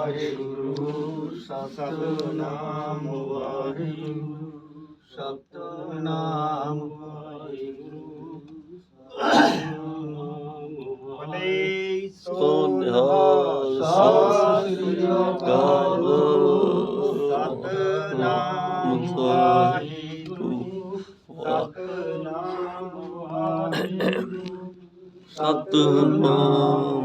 ਵਾਹਿਗੁਰੂ ਸਤਨਾਮ ਵਾਹਿਗੁਰੂ ਸਤਨਾਮ ਵਾਹਿਗੁਰੂ ਭਲੇ ਸੋ ਨਿਹਾਲ ਸਤਿ Satnam Waheguru Satnam Waheguru Satnam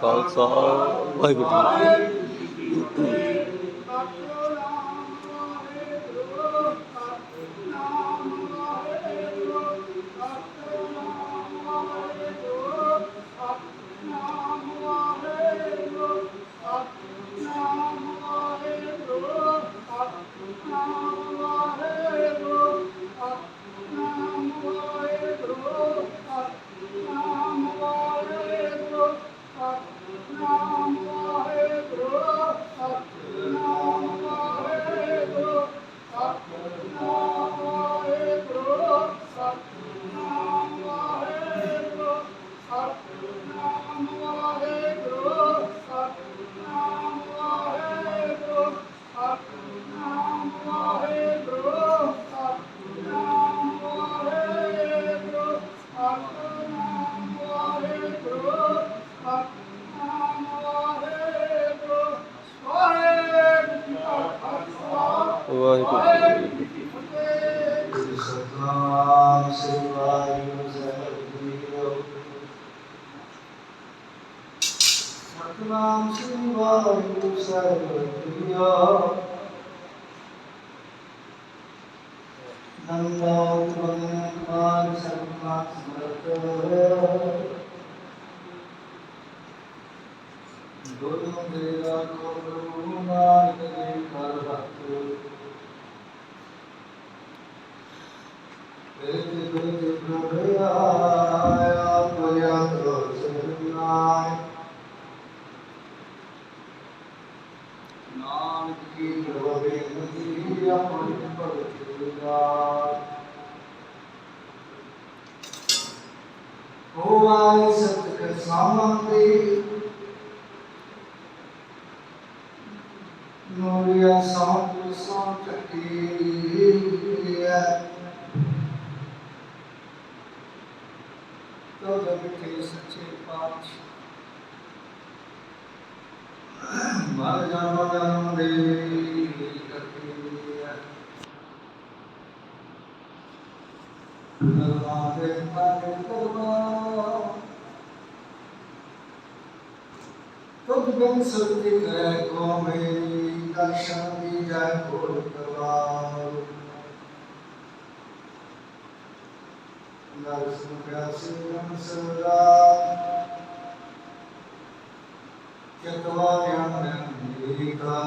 Khalsa Waheguru Thank you. Waheguru गुरु मेरा गुरु मार्ग भक्त प्रभु आया मया तो शरणाय नानक की गोविंदी अपनी भगत ओ आए सत कर सामंती Gloria Sanctus Sancta Kyrie. तो जब के सच्चे पाठ मर जाना रे दे करवा तुझ कौन मेरी ਦਰਸ਼ਨ ਦੀ ਜੈ ਕੋਲ ਕਰਵਾ ਨਰਸਿੰਹ ਪਿਆਸੀ ਰਮ ਸਦਾ ਚਤਵਾ ਗਿਆਨ ਮੀਕਾ